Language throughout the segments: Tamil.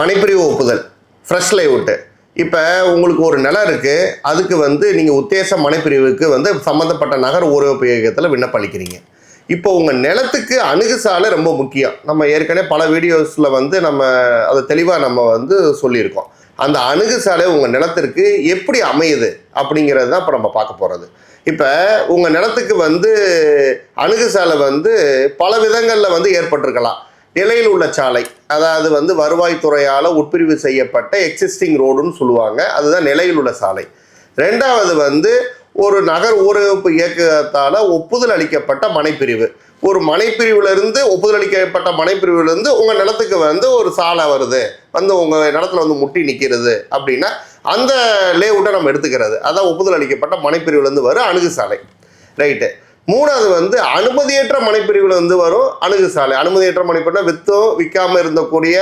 மனைப்பிரிவு ஒப்புதல். ஃப்ரெஷ் லைவுட்டு இப்போ உங்களுக்கு ஒரு நிலம் இருக்குது அதுக்கு வந்து நீங்கள் உத்தேச மனைப்பிரிவுக்கு வந்து சம்மந்தப்பட்ட நகர் ஊரகத்தில் விண்ணப்பளிக்கிறீங்க இப்போ உங்கள் நிலத்துக்கு அணுகுசாலை ரொம்ப முக்கியம். நம்ம ஏற்கனவே பல வீடியோஸில் வந்து நம்ம அதை தெளிவாக நம்ம வந்து சொல்லியிருக்கோம். அந்த அணுகுசாலை உங்கள் நிலத்திற்கு எப்படி அமையுது அப்படிங்கிறது தான் இப்போ நம்ம பார்க்க போகிறது இப்போ உங்கள் நிலத்துக்கு வந்து அணுகுசாலை வந்து பல விதங்களில் வந்து ஏற்பட்டிருக்கலாம். நிலையில் உள்ள சாலை. அதாவது வந்து வருவாய்த்துறையால் உட்பிரிவு செய்யப்பட்ட எக்ஸிஸ்டிங் ரோடுன்னு சொல்லுவாங்க. அதுதான் நிலையில் உள்ள சாலை. ரெண்டாவது வந்து ஒரு நகர் ஊரகப்பு இயக்கத்தால் ஒப்புதல் அளிக்கப்பட்ட மனைப்பிரிவு. ஒரு மனைப்பிரிவிலிருந்து ஒப்புதல் அளிக்கப்பட்ட மனைப்பிரிவிலிருந்து உங்கள் நிலத்துக்கு வந்து ஒரு சாலை வருது. வந்து உங்கள் நிலத்துல வந்து முட்டி நிற்கிறது அப்படின்னா அந்த லேஅவுட்டை நம்ம எடுத்துக்கிறது. அதான் ஒப்புதல் அளிக்கப்பட்ட மனைப்பிரிவிலேருந்து வரும் அணுகு சாலை. ரைட்டு மூணாவது வந்து அனுமதியற்ற மனைப்பிரிவில் வந்து வரும் அணுகு சாலை அனுமதியற்ற மனைப்பிரிவுனா வித்தும் விற்காம இருந்தக்கூடிய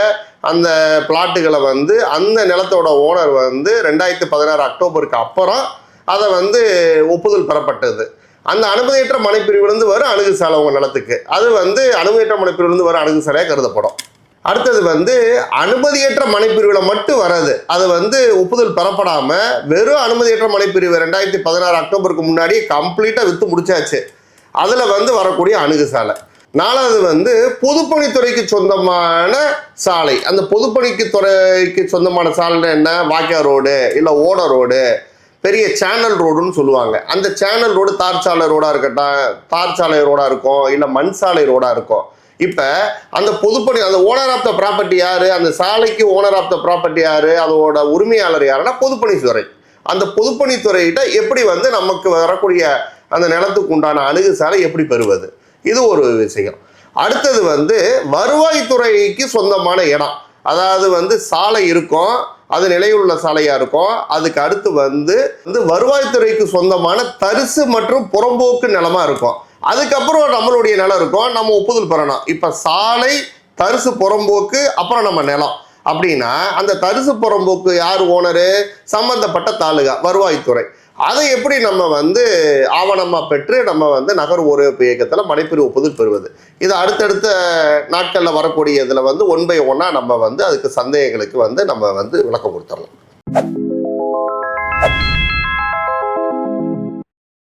அந்த பிளாட்டுகளை வந்து அந்த நிலத்தோட ஓனர் வந்து ரெண்டாயிரத்தி பதினாறு அக்டோபருக்கு அப்புறம் அதை வந்து ஒப்புதல் பெறப்பட்டது. அந்த அனுமதியற்ற மனைப்பிரிவிலிருந்து வரும் அணுகு சாலை உங்கள் நிலத்துக்கு. அது வந்து அனுமதியற்ற மனைப்பிரிவிலிருந்து வரும் அணுகு சாலையாக கருதப்படும். அடுத்தது வந்து அனுமதியற்ற மனைப்பிரிவில் மட்டும் வராது. அது வந்து ஒப்புதல் பெறப்படாமல் வெறும் அனுமதியற்ற மனைப்பிரிவு ரெண்டாயிரத்தி பதினாறு அக்டோபருக்கு முன்னாடி கம்ப்ளீட்டாக விற்று முடிச்சாச்சு. அதில் வந்து வரக்கூடிய அணுகு சாலை. நாலாவது வந்து பொதுப்பணித்துறைக்கு சொந்தமான சாலை. அந்த பொதுப்பணிக்கு துறைக்கு சொந்தமான சாலைன்னா என்ன? வாக்கியா ரோடு இல்லை ஓட ரோடு பெரிய சேனல் ரோடுன்னு சொல்லுவாங்க. அந்த சேனல் ரோடு தார் சாலை ரோடாக இருக்கட்டும் தார் சாலை ரோடாக இருக்கும் இல்லை மண் சாலை ரோடாக இருக்கும். இப்போ அந்த பொதுப்பணி அந்த ஓனர் ஆஃப் த ப்ராப்பர்ட்டி யார்? அந்த சாலைக்கு ஓனர் ஆஃப் த ப்ராப்பர்ட்டி யார்? அதோட உரிமையாளர் யாருன்னா பொதுப்பணித்துறை. அந்த பொதுப்பணித்துறையிட்ட எப்படி வந்து நமக்கு வரக்கூடிய அந்த நிலத்துக்கு உண்டான அணுகு சாலை எப்படி பெறுவது? இது ஒரு விஷயம். அடுத்தது வந்து வருவாய்த்துறைக்கு சொந்தமான இடம். அதாவது வந்து சாலை இருக்கும் அது நிலையுள்ள சாலையாக இருக்கும். அதுக்கு அடுத்து வந்து வந்து வருவாய்த்துறைக்கு சொந்தமான தரிசு மற்றும் புறம்போக்கு நிலமாக இருக்கும். அதுக்கப்புறம் நம்மளுடைய நிலம் இருக்கும். நம்ம ஒப்புதல் பெறணும். இப்போ சாலை தரிசு புறம்போக்கு அப்புறம் நம்ம நிலம். அப்படின்னா அந்த தரிசு புறம்போக்கு யார் ஓனரு? சம்பந்தப்பட்ட தாலுகா வருவாய்த்துறை. அதை எப்படி நம்ம வந்து ஆவணமாக பெற்று நம்ம வந்து நகர் ஊரகப்பு இயக்கத்தில் மனைப்பிரிவு ஒப்புதல் பெறுவது? இது அடுத்தடுத்த நாட்களில் வரக்கூடிய இதில் வந்து ஒன் பை ஒன்னாக நம்ம வந்து அதுக்கு சந்தேகங்களுக்கு வந்து நம்ம வந்து விளக்கம் கொடுத்துடலாம்